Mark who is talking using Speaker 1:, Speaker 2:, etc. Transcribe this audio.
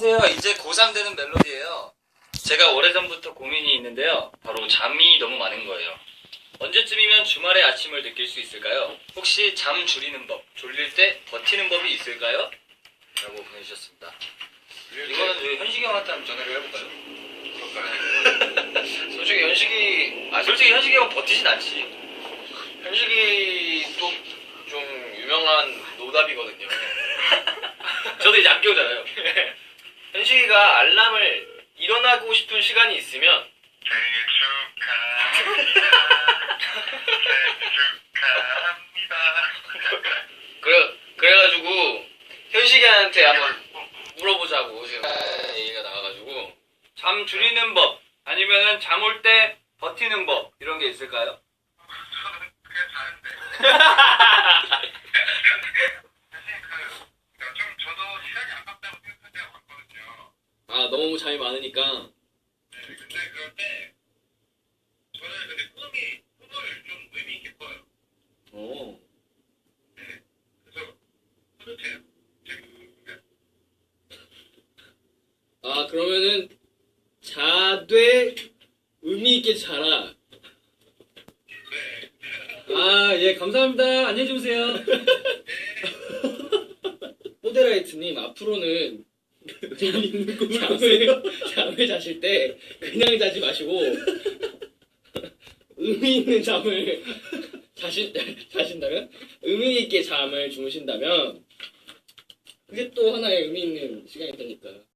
Speaker 1: 안녕하세요. 이제 고3 되는 멜로디예요. 제가 오래전부터 고민이 있는데요. 바로 잠이 너무 많은 거예요. 언제쯤이면 주말의 아침을 느낄 수 있을까요? 혹시 잠 줄이는 법, 졸릴 때 버티는 법이 있을까요? 라고 보내주셨습니다. 이거는 저희 현식이 형한테 한번 전화를 해볼까요?
Speaker 2: 솔직히 현식이
Speaker 1: 아, 솔직히 현식이 형은 버티진 않지.
Speaker 2: 현식이 또 좀 유명한 노답이거든요.
Speaker 1: 저도 이제 안 깨우잖아요.
Speaker 2: 현식이가 알람을 일어나고 싶은 시간이 있으면
Speaker 3: 생일 축하합니다. 생일 축하합니다.
Speaker 2: 그래 그래가지고 현식이한테 한번 물어보자고 지금 얘기가 나와가지고
Speaker 1: 잠 줄이는 법, 아니면은 잠 올 때 버티는 법, 이런 게 있을까요?
Speaker 4: 아 너무 잠이 많으니까
Speaker 3: 네, 근데 그럴 때, 저는 근데 꿈이, 꿈을 좀 의미 있게 꿔요.
Speaker 4: 어
Speaker 3: 그래서, 뿌듯해요. 제 꿈은.
Speaker 4: 아 그러면은 자되 의미 있게 자라.
Speaker 3: 네.
Speaker 4: 아 예 감사합니다. 안녕히 주무세요. 포데라이트님 앞으로는 잠을 잠을 자실 때 그냥 자지 마시고 의미 있는 잠을 자신 자신다면 의미 있게 잠을 주무신다면 그게 또 하나의 의미 있는 시간이 되니까.